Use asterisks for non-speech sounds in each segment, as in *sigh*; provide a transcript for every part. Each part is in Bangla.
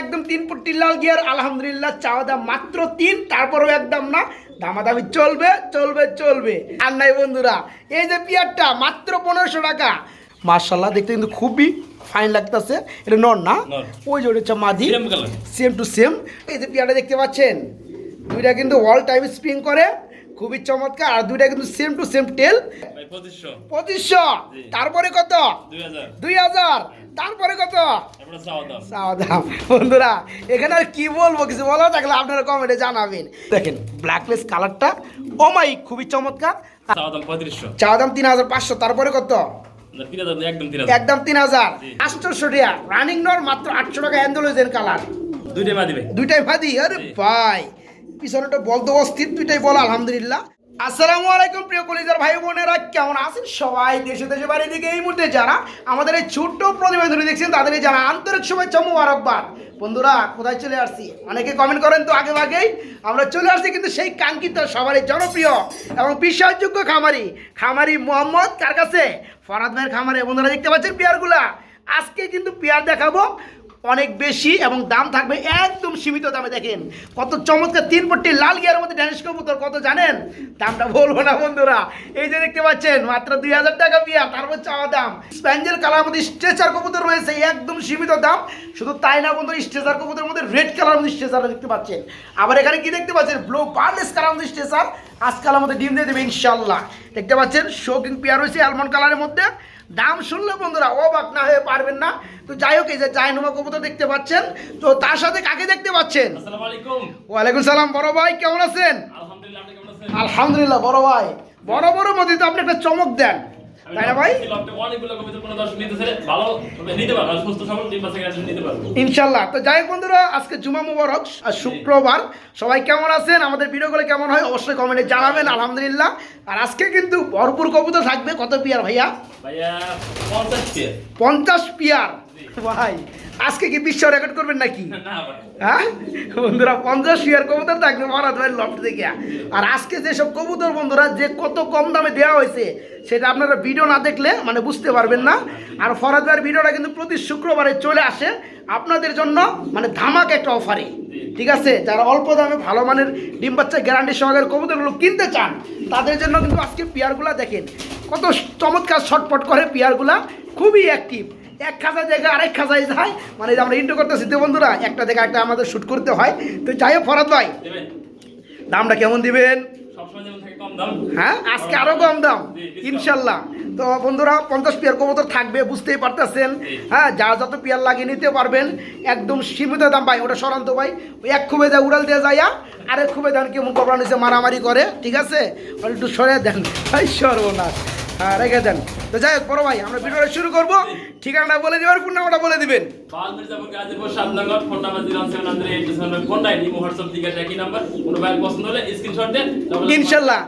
একদম তিন ফুটি লাল গিয়ার আলহামদুলিল্লাহ চাওয়া দাম মাত্র তিন তারপরেও একদম না দামাদামি চলবে চলবে চলবে। আর নাই বন্ধুরা এই যে পিয়ারটা মাত্র পনেরোশো টাকা। মার্শাল্লাহ দেখতে কিন্তু খুবই ফাইন লাগতেছে। এটা নর না? ওই যে ওটা হচ্ছে মাদি। সেম টু সেম এই যে পিয়ারটা দেখতে পাচ্ছেন দুইটা কিন্তু অল টাইম স্প্রিং করে। খুবই চমৎকার। আর দুইটা কিন্তু সেম টু সেম টেল পঁচিশশো। তারপরে কত? দুই হাজার। তারপরে কত? দাম। বন্ধুরা এখানে আর কি বলব? কিছু বলা থাকলে আপনারা কমেন্টে জানাবেন। দেখেন ব্ল্যাকলেস কালারটা ও মাই খুবই চমৎকার। চাওয়া দাম চা দাম তিন হাজার পাঁচশো। তারপরে কত? একদম তিন হাজার। আটশোশো টাকা। রানিং নর মাত্র আটশো টাকা অ্যান্ডোলজের কালার দুইটাই মা দুইটাই ভাদি আরে। ভাই। পিছনেটা বলতে অস্থির, দুইটাই বল, আলহামদুলিল্লাহ। আসসালামু আলাইকুম প্রিয় কলিজার ভাই বোনেরা, কেমন আছেন সবাই? দেশে দেশে বাড়ি দিকে এই মুহূর্তে যারা আমাদের এই ছোট্ট প্রতিবেদনে দেখছেন তাদের জানা আন্তরিক শুভেচ্ছা মুবারকবাদ। বন্ধুরা, কোথায় চলে আসছি? অনেকে কমেন্ট করেন তো আগে আগেই আমরা চলে আসছি কিন্তু সেই কাঙ্ক্ষিত সবারই জনপ্রিয় এবং বিশ্বাসযোগ্য খামারি খামারি মোহাম্মদ, কার কাছে? ফরাদ ভাইয়ের খামারে। বন্ধুরা, দেখতে পাচ্ছেন পেয়ারগুলা। আজকে কিন্তু পেয়ার দেখাবো অনেক বেশি এবং দাম থাকবে একদম সীমিত দামে, দেখেন। কত চমৎকার তিন পট্টি লাল গিয়ার মধ্যে ড্যানিশ কবুতর, কত জানেন? দামটা বলব না, বন্ধুরা। এই যে দেখতে পাচ্ছেন, মাত্র দুই হাজার টাকা বিয়ার তারপর চাওয়া দাম। স্প্যাঞ্জেল কালার মধ্যে স্ট্রেচার কবুতর রয়েছে, একদম সীমিত দাম। শুধু তাই না বন্ধু স্ট্রেচার কবুতরের মধ্যে রেড কালার মধ্যে স্ট্রেচার দেখতে পাচ্ছেন। আবার এখানে কি দেখতে পাচ্ছেন? ব্লু বার্লেস কালার মধ্যে স্ট্রেচার। আজকাল আমাদের ডিম দিয়ে দেবে ইনশাল্লাহ দেখতে পাচ্ছেন শোকিং পেয়ার রয়েছে অ্যালমন্ড কালারের মধ্যে। দাম শুনলে বন্ধুরা অবাক না হয়ে পারবেন না। তো যাই হোক এই যে জায়নুমা কবুতর দেখতে পাচ্ছেন। তো তার সাথে কাকে দেখতে পাচ্ছেন? ওয়ালাইকুম সালাম বড় ভাই কেমন আছেন? আলহামদুলিল্লাহ বড় ভাই। বড় বড় মধ্যে তো আপনি একটা চমক দেন। তাই না ভাই? কবিতা ইনশাল্লাহ। তো যাই বন্ধুরা আজকে জুমা মুবারক আর শুক্রবার। সবাই কেমন আছেন? আমাদের ভিডিওগুলো কেমন হয় অবশ্যই কমেন্টে জানাবেন আলহামদুলিল্লাহ। আর আজকে কিন্তু ভরপুর কবুতর থাকবে। কত পিয়ার ভাইয়া? ভাইয়া পঞ্চাশ পেয়ার। পঞ্চাশ পিয়ার। ভাই আজকে কি বিশ্ব রেকর্ড করবেন নাকি? হ্যাঁ? বন্ধুরা পঞ্চাশ শিয়ার কবুতর থাকবে মহারাজ ভাইয়ের লফট থেকে আর আজকে যেসব কবুতর বন্ধুরা যে কত কম দামে দেওয়া হয়েছে সেটা আপনারা ভিডিও না দেখলে মানে বুঝতে পারবেন না। আর ফরাদ ভাইয়ের ভিডিওটা কিন্তু প্রতি শুক্রবারে চলে আসে। আপনাদের জন্য মানে ধামাক একটা অফারে ঠিক আছে? যারা অল্প দামে ভালো মানের ডিম বাচ্চা গ্যারান্টি সহকারে কবুতরগুলো কিনতে চান তাদের জন্য কিন্তু আজকে পিয়ারগুলা দেখেন। কত চমৎকার ছটপট করে পিয়ারগুলা। খুবই অ্যাক্টিভ এক খাঁচা জায়গা আরেক খাঁচায় যায়। মানে আমরা ইন্টো করতেছি তো বন্ধুরা একটা জায়গা একটা আমাদের শ্যুট করতে হয়। তো যাই হোক ফরাত ভাই দামটা কেমন দিবেন? হ্যাঁ আজকে আরও কম দাম ইনশাল্লাহ। তো বন্ধুরা পঞ্চাশ পেয়ার কবুতর থাকবে বুঝতেই পারতেছেন। হ্যাঁ যা যত পেয়ার লাগিয়ে নিতে পারবেন একদম সীমিত দাম ভাই। ওটা সরান্ত ভাই ওই এক খুবে যায় উড়াল দিয়ে যাইয়া আরেক খুবে দেন কেমন কপড়া নিচে মারামারি করে। ঠিক আছে? একটু সরে দেন। ভাই সর্বনাশ। হ্যাঁ রেখে দেন। তো যাই হোক বড় ভাই আমরা ভিডিওটা শুরু করব। ঠিকানাটা বলে দিবেন ফোন নাম্বারটা বলে দিবেন। ফোন নাম্বার ইনশাল্লাহ।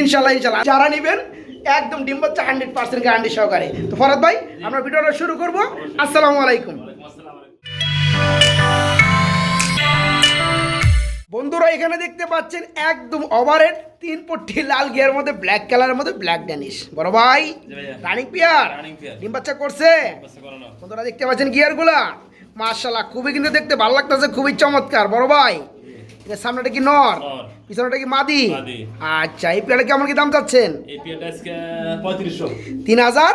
ইনশাল্লাহ ইনশাল্লাহ। যারা নেবেন একদম ডিম বাচ্চা হান্ড্রেড পার্সেন্ট গ্যারান্টি সহকারে। তো ফরাদ ভাই আমরা ভিডিওটা শুরু করব। আসসালামু আলাইকুম। বন্ধুরা এখানে দেখতে পাচ্ছেন একদম ওভারের তিন পট্টি লাল গিয়ার মধ্যে ব্ল্যাক কালারের মধ্যে ব্ল্যাক ড্যানিশ বড় ভাই। Running pair. ডিম বাচ্চা করছে। বন্ধুরা দেখতে পাচ্ছেন গিয়ারগুলা মার্শাল্লাহ খুবই কিন্তু দেখতে ভালো লাগতেছে খুবই চমৎকার। বড় ভাই সামনেটা কি নর। পিছনেটা কি মাদি। আচ্ছা এই পেয়ারটা কেমন কি দাম চাচ্ছেন? তিন হাজার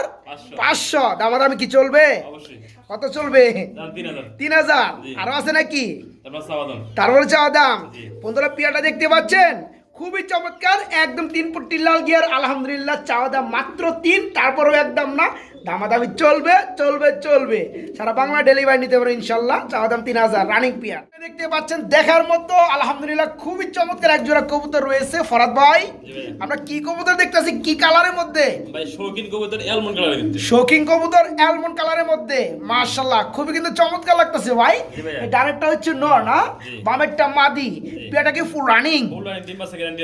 পাঁচশো। দামাদামি কি চলবে? অবশ্যই। কত চলবে? দাম তিন হাজার। আরও আছে নাকি? তারপর চাওয়া দাম। বন্ধুরা পিয়াটা দেখতে পাচ্ছেন? খুবই চমৎকার, একদম তিন ফুট লাল গিয়ার আলহামদুলিল্লাহ, চাওয়া দাম মাত্র তিন, তারপরেও একদম না। দামাদামি চলবে চলবে চলবে। সারা বাংলা ডেলিভারি নিতে পারো ইনশাল্লাহ। চাওয়া দাম তিন হাজার রানিং পিয়ার দেখতে পাচ্ছেন দেখার মতো আলহামদুলিল্লাহ খুবই চমৎকার এক জোড়া কবুতর রয়েছে ফরাদ ভাই। আমরা কি কবুতর দেখতেছি কি কালারের মধ্যে? শৌখিন কবুতর অ্যালমন্ড কালার দিতে শৌখিন কবুতর অ্যালমন্ড কালারের মধ্যে। মার্শাল্লাহ খুবই কিন্তু চমৎকার লাগতেছে ভাই। ডানেরটা হচ্ছে নর না? বামেরটা মাদি। পেয়াটা কি ফুল রানিং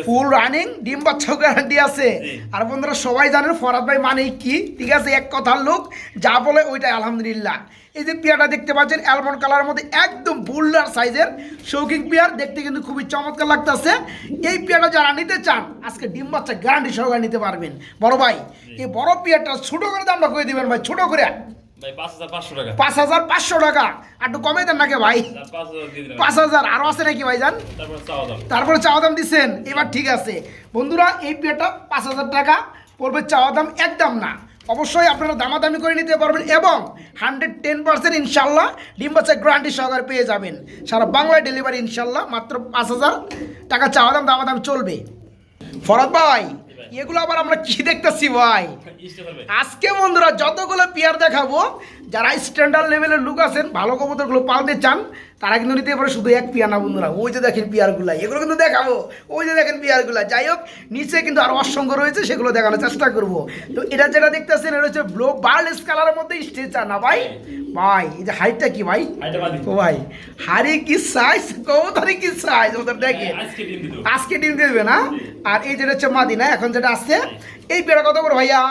ফুল রানিং ডিম বাচ্চাও গ্যারান্টি আছে। আর বন্ধুরা সবাই জানেন ফরাদ ভাই মানে কি? ঠিক আছে এক কথার লোক যা বলে ওইটাই আলহামদুলিল্লাহ। এই যে পেয়ারটা দেখতে পাচ্ছেন অ্যালমন্ড কালারের মধ্যে একদম বুল্লার সাইজের শৌখিন পেয়ার দেখতে কিন্তু খুবই চমৎকার লাগতেছে। এই পেয়ারটা যারা নিতে চান আজকে ডিম বাচ্চা গ্যারান্টি সহকারে নিতে পারবেন। বড় ভাই এই বড় পেয়ারটা ছোট করে দামটা করে দিবেন ভাই? ছোট করে? ভাই ভাই পাঁচ হাজার পাঁচশো টাকা। পাঁচ হাজার পাঁচশো টাকা? আর একটু কমে দেন নাকি ভাই? পাঁচ হাজার দিয়ে দিলাম। পাঁচ হাজার আরও আছে নাকি ভাই জান? তারপর চাওয়া দাম। তারপরে চাওয়া দাম দিচ্ছেন এবার ঠিক আছে। বন্ধুরা এই পেটা পাঁচ হাজার টাকা পড়বে চাওয়া দাম একদম না। অবশ্যই আপনারা দামাদামি করে নিতে পারবেন এবং হান্ড্রেড টেন পার্সেন্ট ইনশাল্লাহ ডিম বাচ্চা গ্যারান্টি সহকারে পেয়ে যাবেন। সারা বাংলায় ডেলিভারি ইনশাল্লাহ মাত্র পাঁচ হাজার টাকা চাওয়া দাম দামাদাম চলবে। ফরাদ ভাই এগুলো আবার আমরা কি দেখতেছি ভাই? ভাই আজকে বন্ধুরা যতগুলো পেয়ার দেখাবো যারা স্ট্যান্ডার্ড লেভেলের লোক আছেন ভালো কবুতরগুলো পালতে চান তারা কিন্তু নিতে পারে শুধু এক পেয়ার না বন্ধুরা। ওই যে দেখেন পেয়ারগুলা এগুলো কিন্তু দেখাবো। ওই যে দেখেন পেয়ারগুলা যাই হোক নিচে কিন্তু আরও অসংখ্য রয়েছে সেগুলো দেখানোর চেষ্টা করব। তো এটা যেটা দেখতেছেন এটা হচ্ছে ব্লো বার্লেস কালারের মধ্যে স্ট্রেচার না ভাই? ভাই এই যে হাইটটা কি ভাই? ও ভাই হারি কি সাইজ কবুতরি কি সাইজ ওদের দেখে। আজকে দিত আজকে ডিম দেবে না? আর এই যেটা হচ্ছে মাদিনা এখন যেটা আসছে এই পেয়ারা কত করে ভাইয়া?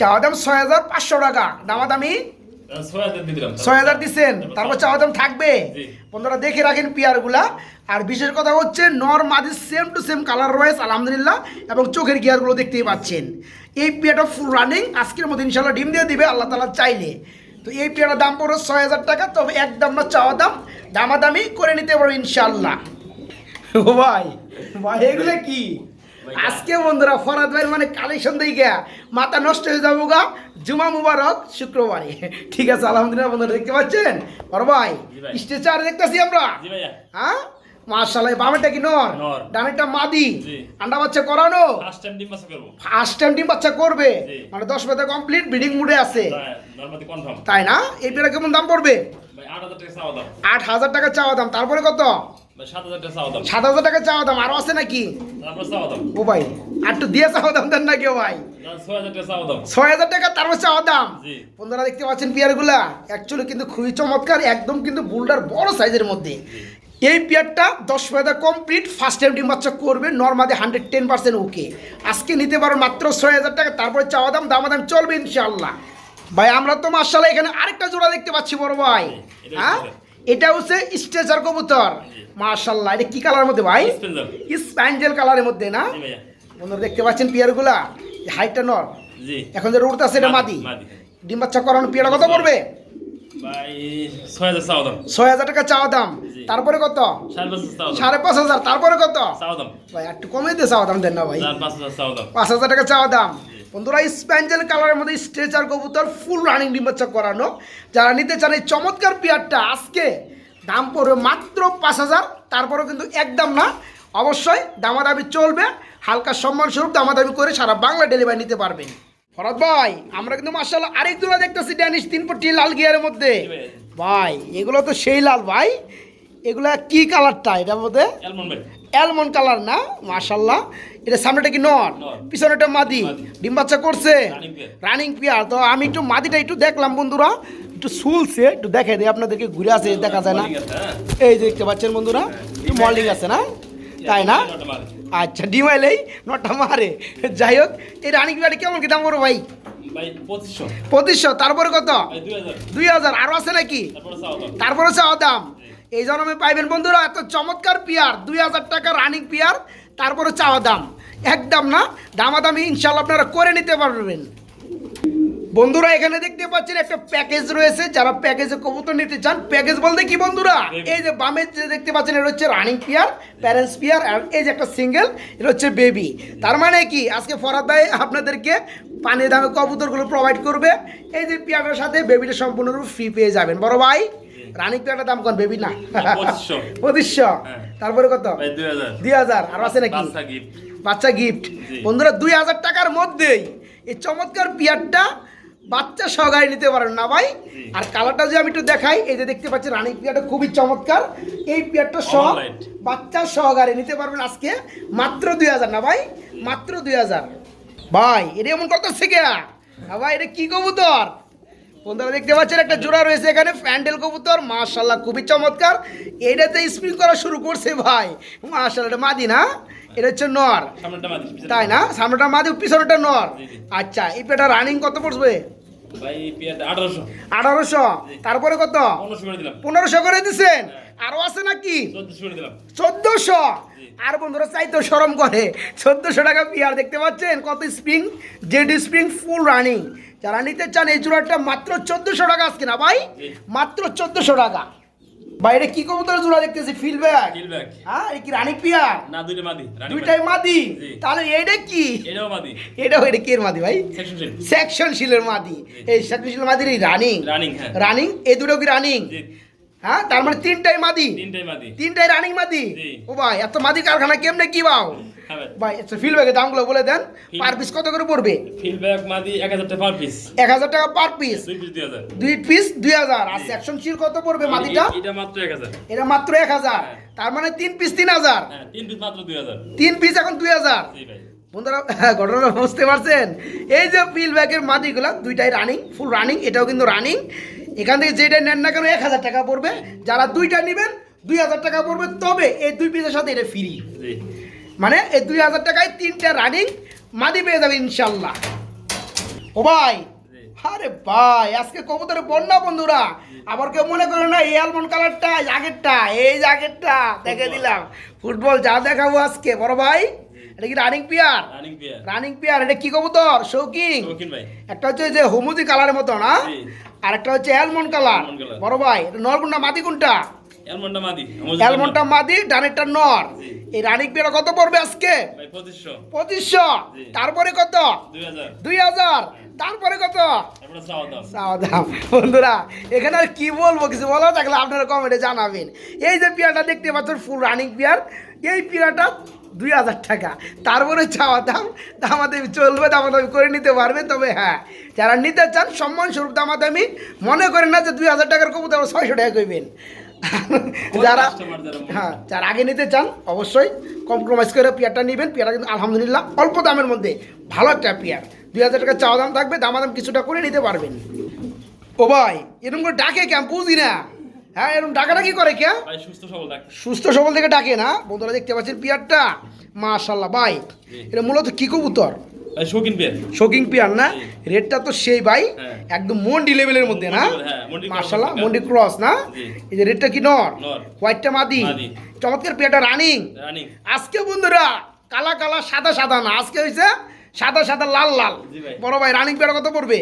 চাওয়া দাম ছয় হাজার পাঁচশো টাকা। দাম ছয় হাজার দিচ্ছেন তারপর চাওয়া দাম থাকবে? বন্ধুরা দেখে রাখেন পিয়ারগুলা। আর বিশেষ কথা হচ্ছে নর মাদি সেম টু সেম কালার রয়েছে আলহামদুলিল্লাহ এবং চোখের গিয়ারগুলো দেখতেই পাচ্ছেন। এই পিয়াটা ফুল রানিং আজকের মধ্যে ইনশাল্লাহ ডিম দিয়ে দিবে আল্লাহ তালা চাইলে। তো এই পিয়াটার দাম পড়ো ছয় হাজার টাকা তবে একদম না চাওয়া দাম দামাদামি করে নিতে পারো ইনশাল্লাহ। ও ভাই ভাই এগুলো কি? আজকে বন্ধুরা ফরাদ ভাইয়ের মানে কালেকশন গিয়া মাথা নষ্ট হয়ে যাব গা। জুমা মুবারক শুক্রবারে। *laughs* ঠিক আছে আলহামদুলিল্লাহ বন্ধুরা দেখতে পাচ্ছেন? বড় ভাই। স্টেচার দেখতেছি আমরা? হ্যাঁ? মার্শাল্লাহ বামেটা কি নর? নর। ডানেরটা মাদি। আন্ডা বাচ্চা করানো? ফার্স্ট টাইম ডিম মাছ করব। ফার্স্ট টাইম ডিম বাচ্চা করবে? মানে দশ পাতা কমপ্লিট ব্রিডিং মুডে আছে। তাই না? এই পেয়ারা কেমন দাম পড়বে? আট হাজার টাকা চাওয়া দাম। তারপরে কত? সাত হাজার টাকা চাওয়া দাম। আরও আছে নাকি? ও ভাই আর দিয়ে চাওয়া দাম দেন ভাই। ছয় হাজার টাকা দাম। তারপর চাওয়া দাম। বন্ধুরা দেখতে পাচ্ছেন পেয়ারগুলা অ্যাকচুয়ালি কিন্তু খুবই চমৎকার একদম কিন্তু বুলডার বড় সাইজের মধ্যে। এই পেয়ারটা দশ পয়দা কমপ্লিট ফার্স্ট টাইম ডিম বাচ্চা করবে normally hundred ten percent okay আজকে নিতে পারো মাত্র ছয় হাজার টাকা তারপরে চাওয়া দাম দামাদাম চলবে ইনশাল্লাহ ভাই আমরা তো মার্শাল্লাহ এখানে আরেকটা জোড়া দেখতে পাচ্ছি বড় ভাই। হ্যাঁ? এটা হচ্ছে স্ট্রেচার কবুতর। মার্শাল্লাহ এটা কি কালারের মধ্যে ভাই? স্প্যাঞ্জেল কালারের মধ্যে না? বন্ধুরা দেখতে পাচ্ছেন পেয়ারগুলা? হাইটটা নর। এখন যে রুট আছে এটা মাদি ডিম বাচ্চা করানো পেয়ারা কত পড়বে? ছয় হাজার টাকা চাওয়া দাম। তারপরে কত? সাড়ে পাঁচ হাজার তারপরে কত? ভাই একটু কমে দিয়ে চাওয়া দাম দেন না ভাই। পাঁচ হাজার টাকা চাওয়া দাম। বন্ধুরা স্প্যাঞ্জেল কালারের মধ্যে স্ট্রেচার কবুতর ফুল রানিং ডিম বাচ্চা করানো। যারা নিতে চান এই চমৎকার পেয়ারটা আজকে দাম পড়বে মাত্র পাঁচ হাজার তারপরেও কিন্তু একদম না। অবশ্যই দামাদামি চলবে হালকা সম্মান স্বরূপ দামাদামি করে সারা বাংলা ডেলিভারি নিতে পারবেন। ফরাদ ভাই আমরা কিন্তু মার্শাল্লাহ আরেক দুটো দেখতেছি ড্যানিশ তিন পট্টি লাল গিয়ারের মধ্যে। ভাই। এগুলো তো সেই লাল ভাই। এগুলা কি কালারটা এটার মধ্যে? অ্যালমন্ড কালার না মাশাল্লাহ এটা সামনেটা কি নর? নর। পিছনেটা মাদি। ডিম বাচ্চা করছে? রানিং পেয়ার তো আমি একটু মাদিটা একটু দেখলাম বন্ধুরা। একটু শুলছে একটু দেখে দিই আপনাদেরকে ঘুরে আছে দেখা যায় না। হ্যাঁ। এই যে দেখতে পাচ্ছেন বন্ধুরা একটু মল্ডিং আছে না? তাই না? নটা। আচ্ছা ডিমাইলেই নটা মারে। যাই হোক এই রানিং পেয়ারটা কেমন কি দাম করো ভাই? পঁচিশশো। পঁচিশশো তারপরে কত? দুই হাজার। আরও আছে নাকি? তারপরে চাওয়া দাম। এই জন্মে পাইবেন বন্ধুরা এত চমৎকার পিয়ার দুই হাজার টাকা রানিং পিয়ার তারপরে চাওয়া দাম একদম না দামাদামি ইনশাল্লাহ আপনারা করে নিতে পারবেন। বন্ধুরা এখানে দেখতে পাচ্ছেন একটা প্যাকেজ রয়েছে যারা প্যাকেজে কবুতর নিতে চান প্যাকেজ বলতে কি বন্ধুরা? এই যে বামে যে দেখতে পাচ্ছেন এটা হচ্ছে রানিং পিয়ার প্যারেন্টস পিয়ার আর এই যে একটা সিঙ্গেল এটা হচ্ছে বেবি তার মানে কি আজকে ফরাদ ভাই আপনাদেরকে পানির দামে কবুতরগুলো প্রোভাইড করবে। এই যে পিয়ারটার সাথে বেবিটা সম্পূর্ণরূপে ফ্রি পেয়ে যাবেন। বড় ভাই রানিং পিয়ারটার দাম কোন বেবি? না। পঁচিশশো। হ্যাঁ। তারপরে কত? দুই হাজার। আর আছে নাকি? বাচ্চা। গিফট বন্ধুরা দুই হাজার টাকার মধ্যেই এই চমৎকার পিয়ারটা বাচ্চা সহকারে নিতে পারেন না ভাই। আর কালারটা যদি আমি একটু দেখাই এই যে দেখতে পাচ্ছেন রানিং পিয়ারটা খুবই চমৎকার। এই পিয়ারটা সহ বাচ্চা সহকারে নিতে পারবেন আজকে মাত্র দুই হাজার না ভাই? মাত্র দুই হাজার। ভাই এটা এমন করতেছে কে? ভাই এটা কি কবুতর? বন্ধুরা দেখতে পাচ্ছেন একটা জোড়া রয়েছে এখানে প্যান্ডেল কবুতর মাশাল্লাহ খুবই চমৎকার। এইটাতে স্প্রিং করা শুরু করছে ভাই। মাশাল্লাহ এটা মাদি না? এটা হচ্ছে নর। তাই না? সামনেটা মাদি পিছনেটা নর। আচ্ছা এই পেটা রানিং কত পড়বে? ভাই আঠারোশো। তারপরে কত? পনেরোশো করে দিচ্ছেন হ্যাঁ। আরও আছে নাকি? চোদ্দশো। আর বন্ধুরা চাইতো সরম করে। চোদ্দশো টাকা পিয়ার দেখতে পাচ্ছেন? কত spring Z spring full running যারা নিতে চান এই জোড়াটা মাত্র চোদ্দোশো টাকা আজকে না ভাই? মাত্র চোদ্দোশো টাকা। বাইরে কি কবুতর জোড়া দেখতেছি? ফিলব্যাক হ্যাঁ এই কি রানী পিয়া না দুইটা মাদি দুইটাই মাদি? তাহলে এইটা কি? এটাও মাদি। এটাও এটা কি এর মাদি ভাই? সেকশন শিল শিলের মাদি। এই সেকশন শিলের মাদির রানিং রানিং রানিং এই দুটো কি রানিং হ্যাঁ তার মানে তিনটাই মাদি। তিনটাই মাদি। তিনটাই রানিং মাদি? ও ভাই এত মাদি কারখানা কেমনে কি বাও? ভাই আচ্ছা ফিলব্যাগের দামগুলো বলে দেন পার পিস কত করে পড়বে? ফিলব্যাক মাদি এক হাজার টাকা পার পিস এক হাজার টাকা পার পিস দুই পিস দুই হাজার। দুই পিস দুই হাজার। আর সেকশন শিল কত পড়বে মাদিটা? এটা মাত্র এক হাজার। এটা মাত্র এক হাজার। হ্যাঁ। তার মানে তিন পিস তিন হাজার। হ্যাঁ তিন পিস মাত্র দুই হাজার। তিন পিস এখন দুই হাজার। জি ভাই। বন্ধুরা হ্যাঁ, ঘটনাটা বুঝতে পারছেন? এই যে ফিল ব্যাগের মাদিগুলো দুইটাই রানিং ফুল রানিং এটাও কিন্তু রানিং এখান থেকে যেটা নেন না কেন এক হাজার টাকা পড়বে। যারা দুইটা নেবেন দুই হাজার টাকা পড়বে। তবে এই দুই পিসের সাথে এটা ফ্রি মানে এই দুই হাজার টাকায় তিনটা রানিং মাদি পেয়ে যাবে ইনশাল্লাহ। ও ভাই আরে ভাই আজকে কবুতরের বন্যা বন্ধুরা। আবার কেউ মনে করে না এই আলমন্ড কালারটা এই আগেরটা এই আগেরটা দেখে দিলাম। ফুটবল যা দেখাবো আজকে বড় ভাই। এটা কি running pair running pair running pair এটা কি কবুতর? শৌকিং শৌখিন ভাই। একটা হচ্ছে যে হোমুজি কালারের মতো না আর একটা হচ্ছে অ্যালমন্ড কালার বড় ভাই এটা নর কোনটা মাদি কোনটা? অ্যালমন্ডা মাদি অ্যালমন্ডটা মাদি ডানেরটা নর। এই রানিং পেয়ার কত পড়বে আজকে? পঁচিশশো। তারপরে কত? দুই হাজার। তারপরে কত? দাম। বন্ধুরা এখানে আর কি বলব কিছু বলা? থাকলে আপনারা কমেন্টে জানাবেন। এই যে পিয়ারটা দেখতে পাচ্ছেন ফুল রানিং পিয়ার এই পিয়ারটা দুই হাজার টাকা। তারপরে চাওয়া দাম দামাদামি চলবে দামাদামি করে নিতে পারবে তবে হ্যাঁ যারা নিতে চান সম্মান স্বরূপ দামাদামি মনে করেন না যে দুই হাজার টাকার কবুতর আবার ছয়শো টাকা কইবেন যারা হ্যাঁ যারা আগে নিতে চান অবশ্যই কম্প্রোমাইজ করে পেয়ারটা নেবেন। পেয়ারটা কিন্তু আলহামদুলিল্লাহ অল্প দামের মধ্যে ভালো একটা পেয়ার। দুই হাজার টাকা চাওয়া দাম থাকবে দামাদাম কিছুটা করে নিতে পারবেন। ও ভাই এরকম করে ডাকে কেমন বুঝি না। হ্যাঁ এরকম ডাকাটা কি করে কে সুস্থ সবল সুস্থ সবল থেকে ডাকে না? বন্ধুরা দেখতে পাচ্ছেন পিয়ারটা? মাশাল্লাহ ভাই। এটা মূলত কি কবুতর? শৌখিন পেয়ার। না। রেটটা তো সেই ভাই। হ্যাঁ। একদম মন্ডি লেভেলের মধ্যে না? হ্যাঁ, মন্ডি ক্রস না? এই যে রেটটা কি নর। হোয়াইটটা মাদি। চমৎকার পিয়ারটা রানিং রানিং আজকে বন্ধুরা কালা কালা সাদা সাদা না? আজকে হয়েছে সাদা সাদা লাল লাল। বড় ভাই রানিং পেয়ার কত পড়বে?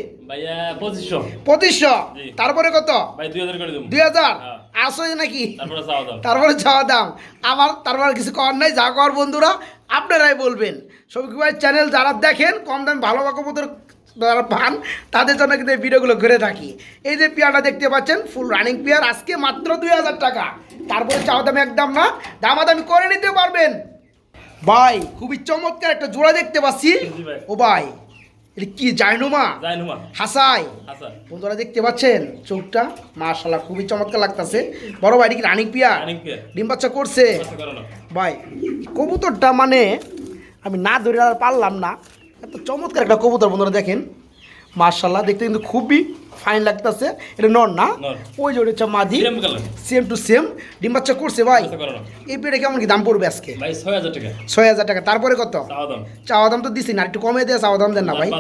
পঁচিশশো। তারপরে কত? দুই হাজার করে হ্যাঁ। আসো নাকি? তারপরে চাওয়া দাম। আমার তারপর কিছু করার নাই যা করার বন্ধুরা আপনারাই বলবেন। সবিক ভাই চ্যানেল যারা দেখেন কম দাম ভালো কবুতর যারা পান তাদের জন্য কিন্তু এই ভিডিওগুলো করে থাকি। এই যে পেয়ারটা দেখতে পাচ্ছেন ফুল রানিং পেয়ার আজকে মাত্র দুই হাজার টাকা। তারপরে চাওয়া দাম একদম না। দামাদামি করে নিতে পারবেন। ভাই খুবই চমৎকার একটা জোড়া দেখতে পাচ্ছি। ও ভাই এটা কি জাইনুমা? যাই নুমা হাসাই। বন্ধুরা দেখতে পাচ্ছেন? চোখটা মাশাল্লাহ খুবই চমৎকার লাগতেছে। বড় ভাই কি রানিং পিয়া ডিম বাচ্চা করছে। ভাই কবুতরটা মানে আমি না ধরে আর পারলাম না। এত চমৎকার একটা কবুতর বন্ধুরা দেখেন। মার্শাল্লাহ দেখতে কিন্তু খুবই ফাইন লাগতেছে। এটা নর না? ওই যে ওটা হচ্ছে মাদি। সেম টু সেম ডিম বাচ্চা করছে ভাই। আচ্ছা এই পেটে কেমন কি দাম পড়বে আজকে? ভাই ছয় হাজার টাকা। তারপরে কত? চাওয়া দাম। তো দিছি না একটু কমে দিয়ে চাওয়া দাম দেন না ভাই।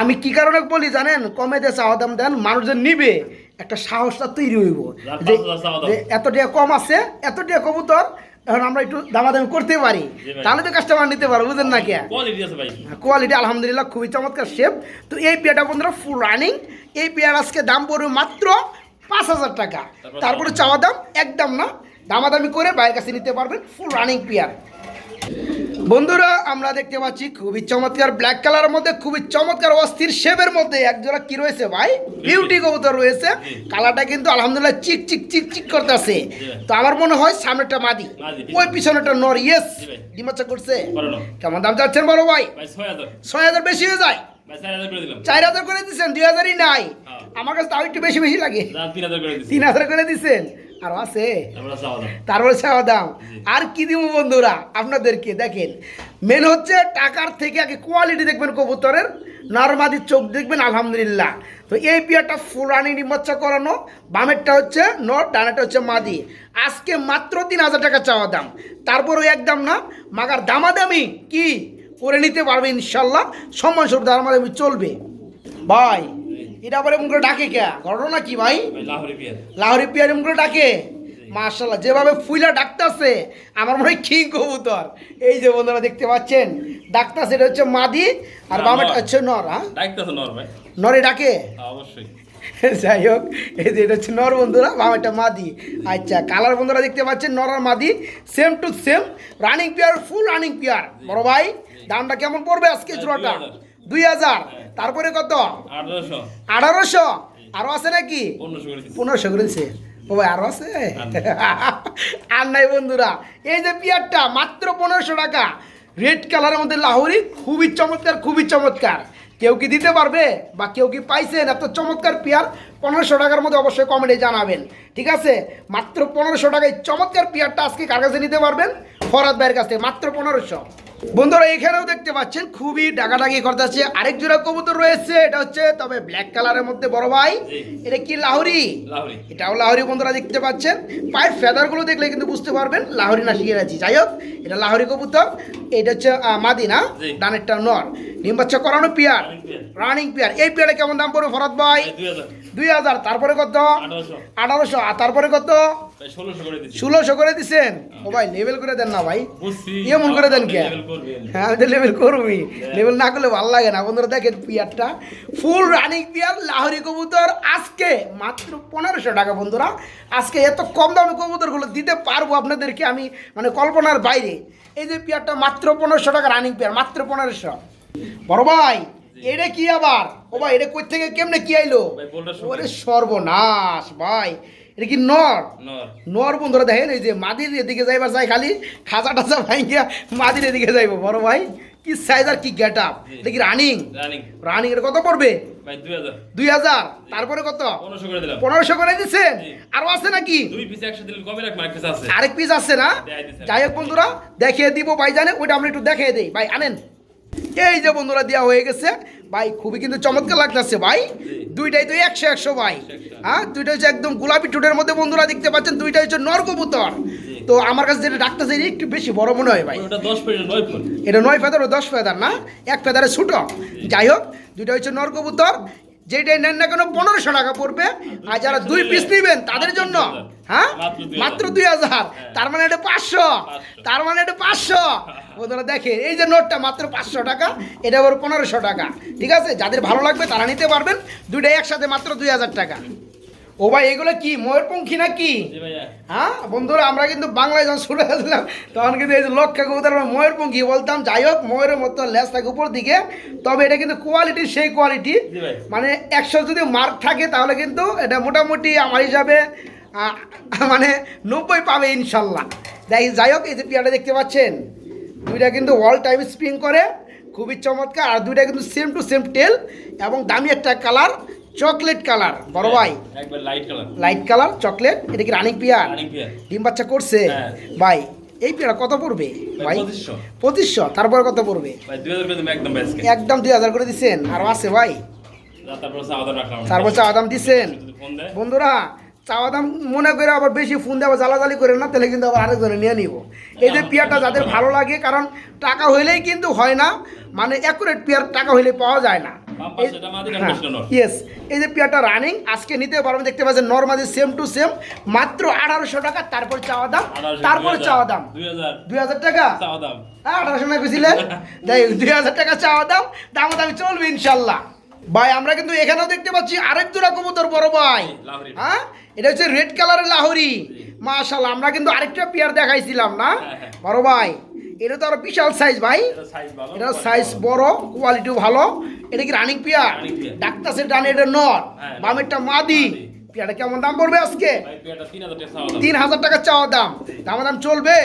আমি কি কারণে বলি জানেন? কমে দিয়ে চাওয়া দাম দেন মানুষ যে নিবে। একটা সাহসটা তৈরি হইব। যে এত টাকা কম আছে এত টাকা কবুতর এখন আমরা একটু দামাদামি করতে পারি। তাহলে তো কাস্টমার নিতে পারো বুঝেন না কে? কোয়ালিটি কোয়ালিটি আলহামদুলিল্লাহ খুবই চমৎকার শেপ তো এই পেয়ারটা বন্ধুরা ফুল রানিং এই পেয়ার আজকে দাম পড়বে মাত্র পাঁচ হাজার টাকা। তারপরে চাওয়া দাম একদম না। দামাদামি করে বাইরের কাছে নিতে পারবেন ফুল রানিং পেয়ার বন্ধুরা আমরা দেখতে পাচ্ছি খুবই চমৎকার ব্ল্যাক কালারের মধ্যে খুবই চমৎকার অস্থির শেপের মধ্যে একজোড়া কি রয়েছে ভাই? বিউটি কবুতর রয়েছে। কালারটা কিন্তু আলহামদুলিল্লাহ চিক চিক চিক চিক করতেছে। তো আমার মনে হয় সামনেটা মাদি। ওই পিছনেটা নর ইয়েস ভাই। করছে। কেমন দাম চাচ্ছেন বলো ভাই? ছয় হাজার। বেশি হয়ে যায়। চার হাজার করে দিচ্ছেন দুই হাজারই নাই। হ্যাঁ। আমার কাছে তাও একটু বেশি বেশি লাগে। তিন হাজার করে দিচ্ছেন আর আছে? তারপরে চাওয়া দাম। আর কি দিব বন্ধুরা? আপনাদেরকে দেখেন মেন হচ্ছে টাকার থেকে আগে কোয়ালিটি দেখবেন কবুতরের নর্মাদি চোখ দেখবেন আলহামদুলিল্লাহ। তো এই পিয়ারটা ফুরানি নিমচ্ছা করানো। বামেরটা হচ্ছে নট ডানাটা হচ্ছে মাদি। আজকে মাত্র তিন হাজার টাকা চাওয়া দাম। তারপর ওই একদম না মাগার দামাদামি কি? করে নিতে পারবে ইনশাল্লাহ। সম্মান স্বরূপ দামাদামি চলবে। ভাই এটা আবার এমন করে ডাকে কে? ঘটনা কি ভাই? লাহোরি পেয়ার। এমন করে ডাকে? মার্শাল্লাহ যেভাবে ফুইলা ডাকতেছে আমার মনে হয় কিং কবুতর। এই যে বন্ধুরা দেখতে পাচ্ছেন ডাকতেছে এটা হচ্ছে মাদি আর বামেটা হচ্ছে নর হ্যাঁ? ডাকতেছে নর ভাই। নরে ডাকে? হ্যাঁ, অবশ্যই। *laughs* যাই হোক এই যে এটা হচ্ছে নর বন্ধুরা বামেটা মাদি। আচ্ছা কালার বন্ধুরা দেখতে পাচ্ছেন নর আর মাদি same to same running pair full running pair বড় ভাই দামটা কেমন পড়বে আজকে জোড়াটা? 2000 দুই হাজার। তারপরে কত? আঠারোশো। আরও আছে নাকি? পনেরোশো করে দিচ্ছি পনেরোশো করে দিছে। ও ভাই আরও আছে? *laughs* আর নাই। বন্ধুরা। এই যে পিয়ারটা মাত্র পনেরোশো টাকা। রেড কালারের মধ্যে লাহোরি খুবই চমৎকার খুবই চমৎকার। কেউ কি দিতে পারবে বা কেউ কি পাইছেন এত চমৎকার পিয়ার। পনেরোশো টাকার মধ্যে অবশ্যই কমেন্টে জানাবেন। ঠিক আছে? মাত্র পনেরোশো টাকায় চমৎকার পিয়ারটা আজকে কার কাছে নিতে পারবেন? ফরাদ ভাইয়ের কাছে। মাত্র পনেরোশো। বন্ধুরা এখানেও দেখতে পাচ্ছেন খুবই ডাকাডাকি করতেছে। আরেক জোড়া কবুতর রয়েছে এটা হচ্ছে তবে ব্ল্যাক কালারের মধ্যে বড় ভাই। এটা কি লাহোরি? লাহরি। এটাও লাহরি বন্ধুরা দেখতে পাচ্ছেন। পায়ের ফেদারগুলো দেখলে কিন্তু বুঝতে পারবেন লাহরি না শিখে যাই হোক এটা লাহরি কবুতর এটা হচ্ছে মাদি না। ডানেরটা নর। ডিম বাচ্চা করানো পিয়ার। Running peer. এই পিয়ারে কেমন দাম পড়বে ফরাদ ভাই? দুই হাজার। তারপরে কত? আঠারোশো আর তারপরে কত? ষোলোশো করে দিচ্ছি। ষোলোশো করে দিছেন? ও ভাই লেভেল করে দেন না ভাই। এমন করে দেন কে? হ্যাঁ আমি তো লেভেল করবি লেভেল না করলে ভালো লাগে না। বন্ধুরা দেখেন পিয়ারটা। ফুল রানিং পিয়ার লাহোরি কবুতর। আজকে মাত্র পনেরোশো টাকা বন্ধুরা। আজকে এত কম দামে কবুতরগুলো দিতে পারব আপনাদেরকে আমি মানে কল্পনার বাইরে। এই যে পিয়ারটা মাত্র পনেরোশো টাকা রানিং পিয়ার মাত্র পনেরোশো। বড় ভাই এটা কি আবার? ও ভাই এটা কই থেকে কেমনে কি আইলো? ওরে সর্বনাশ ভাই। এটা কি নর? নর। বন্ধুরা দেখেন এই যে মাদির এদিকে যাইবার চাই খালি খাজা টাজা ভাইঙ্গিয়া মাদির এদিকে যাইব। বড় ভাই কি সাইজ আর কি গেট আপ এটা কি রানিং রানিং এটা কত পড়বে? দুই হাজার। তারপরে কত? পনেরোশো করে দিচ্ছেন আরও আছে নাকি? আরেক পিস আছে। না? যাই হোক বন্ধুরা দেখিয়ে দিব ভাই জানে ওইটা আমরা একটু দেখিয়ে দিই। ভাই আনেন। এই যে বন্ধুরা দেওয়া হয়ে গেছে। ভাই খুবই কিন্তু চমৎকার লাগতেছে ভাই। দুইটাই তো একশো একশো ভাই। হ্যাঁ দুইটা হচ্ছে একদম গোলাপি টুটের মধ্যে বন্ধুরা দেখতে পাচ্ছেন দুইটা হচ্ছে নরকবুতর। তো আমার কাছে যেটা ডাকতেছে একটু বেশি বড় মনে হয় ভাই। এটা নয় ফেদার ও দশ ফেদার না এক ফেদারে ছোট। যাই হোক দুইটা হচ্ছে নর কবুতর যেটাই নেন না কেন পনেরোশো টাকা পড়বে। আর যারা দুই পিস নেবেন, তাদের জন্য হ্যাঁ? মাত্র দুই হাজার। তার মানে এটা পাঁচশো। তার মানে এটা পাঁচশো। বন্ধুরা দেখে এই যে নোটটা মাত্র পাঁচশো টাকা, এটা আবার পনেরোশো টাকা। ঠিক আছে? যাদের ভালো লাগবে তারা নিতে পারবেন। দুইটাই একসাথে মাত্র দুই হাজার টাকা। ও ভাই এগুলো কি? ময়ূরপঙ্খী না কি হ্যাঁ? বন্ধুরা আমরা কিন্তু বাংলায় যখন শুরু হয়েছিলাম তখন কিন্তু এই যে লক্ষ্য কবুতর আমরা ময়ূরপঙ্খী বলতাম। যাই হোক ময়ূরের মতো লেজ থাকে উপর দিকে তবে এটা কিন্তু কোয়ালিটি সেই কোয়ালিটি মানে একশো যদি মার্ক থাকে তাহলে কিন্তু এটা মোটামুটি আমার হিসাবে মানে নব্বই পাবে ইনশাল্লাহ। যাই যাই হোক এই যে পিয়াটা দেখতে পাচ্ছেন দুইটা কিন্তু অল টাইম স্প্রিং করে খুবই চমৎকার আর দুইটা কিন্তু সেম টু সেম টেল এবং দামি একটা কালার চকলেট কালার বড় ভাই। লাইট কালার চকলেট এটা কি রানিং পিয়ার? ডিম বাচ্চা করছে? হ্যাঁ। ভাই এই পেয়ারা কত পড়বে? ভাই পঁচিশশো। তারপর কত পড়বে? একদম দুই হাজার করে দিচ্ছেন আরও আছে ভাই। তারপর চাওয়া দাম দিচ্ছেন বন্ধুরা চাওয়া দাম মনে করে আবার বেশি ফোন দেওয়া জ্বালাজালি করে না তাহলে কিন্তু আবার আরেকজনে নিয়ে নিব। এই যে পেয়ারটা যাদের ভালো লাগে কারণ টাকা হইলেই কিন্তু হয় না। মানে অ্যাকুরেট পেয়ার টাকা হইলে পাওয়া যায় না। ইয়েস এই যে পেয়ারটা রানিং আজকে নিতে পারবেন দেখতে পাচ্ছেন নর্মালি সেম টু সেম মাত্র আঠারোশো টাকা তারপর চাওয়া দাম 1800, তারপর চাওয়া দাম। দুই হাজার। টাকা? চাওয়া দাম। হ্যাঁ আঠারোশো না বুঝিলেন *laughs* যাই দুই হাজার টাকা চাওয়া দাম দাম দামি চলবে ইনশাল্লাহ। ভাই আমরা কিন্তু এখানেও দেখতে পাচ্ছি আরেক দুরা কবুতর বড় ভাই। হ্যাঁ এটা হচ্ছে রেড কালারের লাহোরি। মাশাল্লাহ আমরা কিন্তু আরেকটা পেয়ার দেখাইছিলাম না? হ্যাঁ, হ্যাঁ। বড় ভাই এটা তো আরও বিশাল সাইজ ভাই। এটা সাইজ বড় কোয়ালিটিও ভালো। এটা কি রানিং পিয়া ডাক্তার সে ডান এটা নর। হ্যাঁ, বামেরটা মাদি। পেয়ারা কেমন দাম পড়বে আজকে? তিন হাজার টাকা চাওয়া দাম। দাম। দাম দাম চলবে?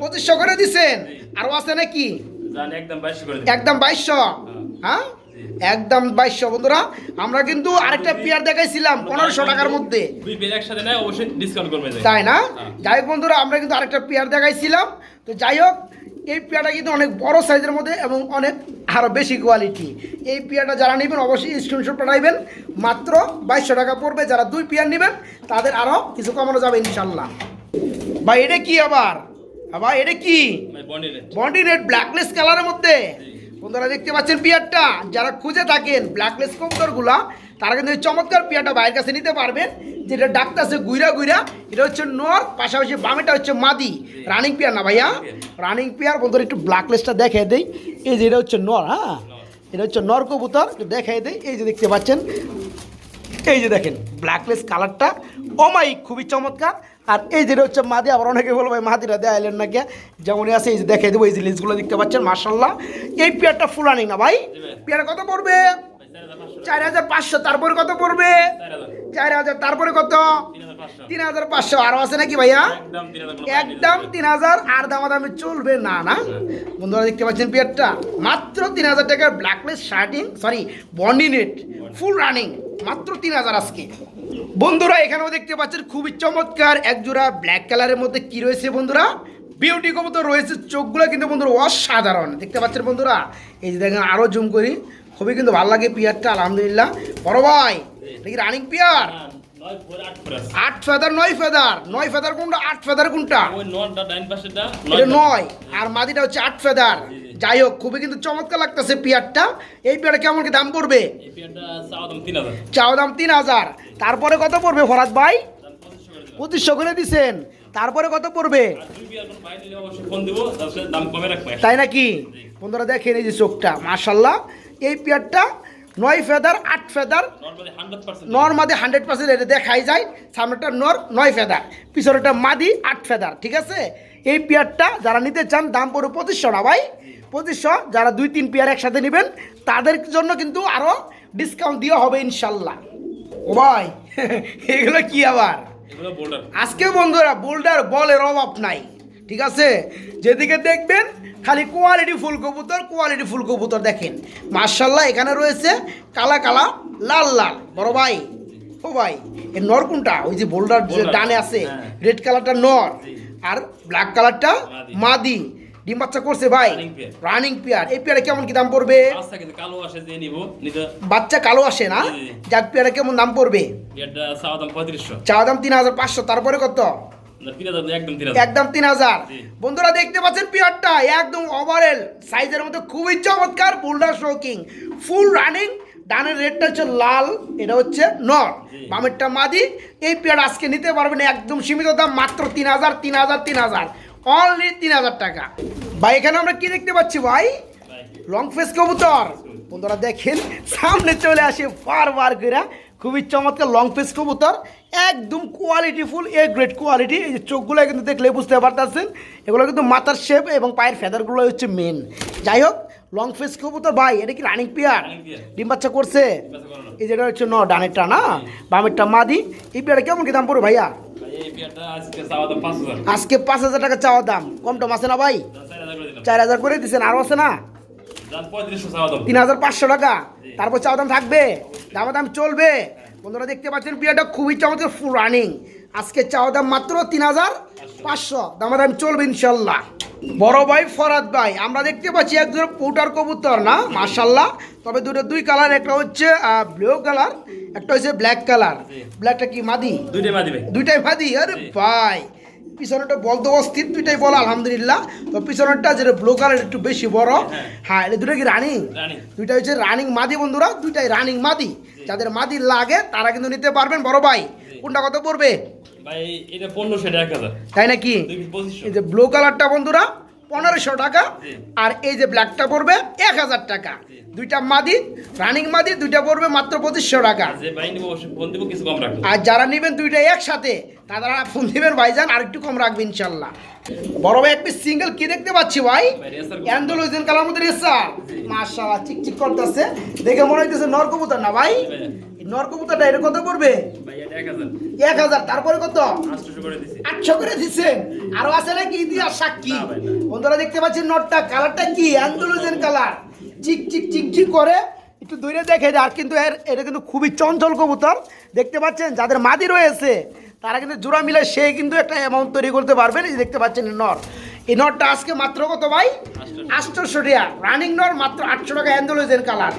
পঁচিশশো করে দিছেন। আরও আছে নাকি? একদম বাইশশো একদম বাইশশো। হ্যাঁ? একদম বাইশশো। বন্ধুরা আমরা কিন্তু আরেকটা পেয়ার দেখাইছিলাম পনেরোশো টাকার মধ্যে। তাই। না? হ্যাঁ। যাই হোক বন্ধুরা আমরা কিন্তু আরেকটা পেয়ার দেখাইছিলাম। তো যাই হোক এই পেয়ারটা কিন্তু অনেক বড় সাইজের মধ্যে এবং অনেক আরও বেশি কোয়ালিটি এই পেয়ারটা যারা নেবেন অবশ্যই স্ক্রিনশট পাঠাইবেন মাত্র বাইশশো টাকা পড়বে। যারা দুই পেয়ার নেবেন তাদের আরও কিছু কমানো যাবে ইনশাল্লাহ। ভাই এটা কি আবার? আবার এটা কি? ভাই বন্ডি রেড ব্ল্যাকলেস কালারের মধ্যে? বন্ধুরা দেখতে পাচ্ছেন পিয়ারটা। যারা খুঁজে থাকেন ব্ল্যাকলেস কবুতরগুলা তারা কিন্তু এই চমৎকার পেয়ারটা বাইরের কাছে নিতে পারবেন। যেটা ডাক্তার আছে গুইরা গুইরা এটা হচ্ছে নর পাশাপাশি বামেটা হচ্ছে মাদি। রানিং পেয়ার না ভাইয়া? রানিং পেয়ার বন্ধুরা একটু ব্ল্যাকলেসটা দেখাই দেই। এই যে এটা হচ্ছে নর হ্যাঁ? এটা হচ্ছে নর কবুতর একটু দেখাই দেয় এই যে দেখতে পাচ্ছেন এই যে দেখেন ব্ল্যাকলেস কালারটা অমাই খুবই চমৎকার। আর এই যেটা হচ্ছে মাদি আবার অনেকে বলব ভাই মাদিরা আইলেন না কে? যেমনই আছে এই যে দেখে দেবো এই যে লিস্টগুলো দেখতে পাচ্ছেন মার্শাল্লাহ এই পেয়ারটা ফুলানি না ভাই। পেয়ার কত পড়বে? চার হাজার পাঁচশো তারপরে কত পড়বে? চার হাজার। তারপরে কত? তিন হাজার পাঁচশো। আরও আছে নাকি ভাইয়া? একদম তিন হাজার আর দামাদামি চলবে না না? বন্ধুরা দেখতে পাচ্ছেন পেয়ারটা? মাত্র তিন হাজার টাকার ব্ল্যাকলেস শার্টিং সরি বন্ডি নেট ফুল রানিং মাত্র তিন হাজার আজকে। বন্ধুরা এখানেও দেখতে পাচ্ছেন খুবই চমৎকার এক জোড়া ব্ল্যাক কালারের মধ্যে কি রয়েছে বন্ধুরা? বিউটি কবুতর রয়েছে চোখগুলো কিন্তু বন্ধুরা অসাধারণ। দেখতে পাচ্ছেন বন্ধুরা? এই যে দেখেন আরও জুম করি। খুবই কিন্তু ভালো লাগে পিয়ারটা আলহামদুলিল্লাহ। বড় ভাই দেখি রানিং পিয়ার হ্যাঁ, নয় ফোর আট ফেদার। নয় ফেদার নয় ফেদার কোনটা আট ফেদার কোনটা? নয় আর মাদিটা হচ্ছে আট ফেদার। যাই হোক খুবই কিন্তু চমৎকার লাগতেছে পিয়ারটা। এই পিয়ারটা কেমন কি দাম পড়বে? চাওয়া দাম তিন হাজার। চাও দাম তিন হাজার। তারপরে কত পড়বে ফরাজ ভাই? পঁচিশশো করে দিছেন। তারপরে কত পড়বে? পেয়ার তাই নাকি? বন্ধুরা দেখেন এই যে চোখটা মার্শাল্লাহ এই পিয়ারটা নয় ফেদার আট ফেদার। নর্মালি হান্ড্রেড পার্সেন্ট নর মাদি হান্ড্রেড পার্সেন্ট এটা দেখাই যায়। সামনেটা নর নয় ফেদার। পিছনেটা মাদি আট ফেদার ঠিক আছে? এই পেয়ারটা যারা নিতে চান দাম পড়বে পঁচিশশো না ভাই? পঁচিশশো যারা দুই তিন পেয়ার একসাথে নেবেন তাদের জন্য কিন্তু আরও ডিসকাউন্ট দেওয়া হবে ইনশাল্লাহ। ও ভাই *laughs* এগুলো কি আবার? আজকে বন্ধুরা বোল্ডার বলের অভাব নাই। ঠিক আছে? যেদিকে দেখবেন খালি কোয়ালিটি ফুল কবুতর কোয়ালিটি ফুল কবুতর দেখেন। মার্শাল্লাহ এখানে রয়েছে কালা কালা লাল লাল। বড় ভাই ও ভাই এর নর কোনটা? ওই যে বোল্ডার যে ডানে আছে হ্যাঁ। রেড কালারটা নর। আর ব্ল্যাক কালারটা মাদি। ডিম বাচ্চা করছে ভাই। রানিং পেয়ার এই পেয়ারে কেমন কি দাম পড়বে? বাচ্চা কালো আসে না। যাক পেয়ারে কেমন দাম পড়বে? চা দাম তিন হাজার পাঁচশো তারপরে কত? একদম তিন হাজার। বন্ধুরা দেখতে পাচ্ছেন পিয়ারটা একদম ওভারঅল সাইজের মধ্যে খুবই চমৎকার বোল্ডার শোকিং ফুল রানিং ডানের রেডটা হচ্ছে লাল এটা হচ্ছে নর। বামেরটা মাদি এই পেয়ার আজকে নিতে পারবেন একদম সীমিত দাম মাত্র তিন হাজার তিন হাজার তিন হাজার। অনলি তিন হাজার টাকা। ভাই এখানে আমরা কি দেখতে পাচ্ছি ভাই? ভাই, লং ফেস কবুতর। বন্ধুরা দেখেন সামনে চলে আসে বারবার করে। খুবই চমৎকার লং ফেস কবুতর একদম quality full A grade quality এই যে চোখগুলো কিন্তু দেখলে বুঝতে পারতেছেন। এগুলো কিন্তু মাথার শেপ এবং পায়ের ফেদারগুলো হচ্ছে মেন যাই হোক লং ফেস কবুতর ভাই এটা কি রানিং পেয়ার ডিম বাচ্চা করছে। এই যেটা হচ্ছে ন ডানেরটা না? বামেরটা মাদি। এই পেয়ারটা কেমন কি দাম পড়বে ভাইয়া? আজকে পাঁচ হাজার। টাকা চাওয়া দাম। কম টম আছে না ভাই? চার হাজার করে দিচ্ছেন আরও আছে না? তিন হাজার পাঁচশো টাকা। তারপর চাওয়া দাম থাকবে? দামা দাম চলবে। বন্ধুরা দেখতে পাচ্ছেন বিয়াটা খুবই চমৎকার ফুল রানিং আজকে চাওয়া দাম মাত্র তিন হাজার পাঁচশো। দামা দাম চলবে ইনশাল্লাহ। বড় ভাই ফরাদ ভাই আমরা দেখতে পাচ্ছি একজন পৌটার কবুতর না? মার্শাল্লাহ তবে দুটো দুই কালার একটা হচ্ছে ব্লু কালার একটা হচ্ছে ব্ল্যাক কালার ব্ল্যাকটা কি মাদি? দুইটাই মা দিবে দুইটাই ভাদি আরে ভাই পিছনেরটা বল তো অস্থির দুইটাই বল আলহামদুলিল্লাহ। তো পিছনেরটা যেটা ব্লু কালার একটু বেশি বড়। হ্যাঁ। এটা দুটো কি রানিং দুইটা হচ্ছে রানিং মাদি বন্ধুরা দুইটাই রানিং মাদি। যাদের মাদি লাগে তারা কিন্তু নিতে পারবেন। বড় ভাই কোনটা কত পড়বে? তাই নাকি? এই যে ব্লু কালারটা বন্ধুরা পনেরোশো টাকা আর এই যে ব্ল্যাকটা পড়বে এক হাজার টাকা। দুইটা মাদি রানিং মাদি দুইটা পড়বে মাত্র পঁচিশশো টাকা। আর যারা নেবেন দুইটা একসাথে তারা ফোন দিবেন ভাইজান আর একটু কম রাখবে ইনশাল্লাহ। বড় ভাই এক পিস সিঙ্গেল কি দেখতে পাচ্ছি ভাই? রেসার। অ্যান্ডোলজিন কালার মধ্যে রেসা মাশাআল্লাহ চিকচিক করতেছে। দেখে মনে হইতেছে নর কবুতর না ভাই? ভাই। এই নর কবুতরটা এটা কত পড়বে? এক হাজার। তারপরে কত? আটশো করে দিচ্ছেন আরও আছে নাকি ইতিহাস সাক্ষী? না ভাই, না। বন্ধুরা দেখতে পাচ্ছেন নটটা কালারটা কি? অ্যান্ডোলজিন কালার। চিক চিক চিক চিক করে একটু দূরে দেখে আর কিন্তু এর এটা কিন্তু খুবই চঞ্চল কবুতর। দেখতে পাচ্ছেন যাদের মাদি রয়েছে তারা কিন্তু জোড়া মিলে সে কিন্তু একটা অ্যামাউন্ট তৈরি করতে পারবেন। এই দেখতে পাচ্ছেন নর এই নটটা আজকে মাত্র কত ভাই? আটশোশো। টাকা। রানিং নর মাত্র আটশো টাকা অ্যান্ডোলজেন কালার।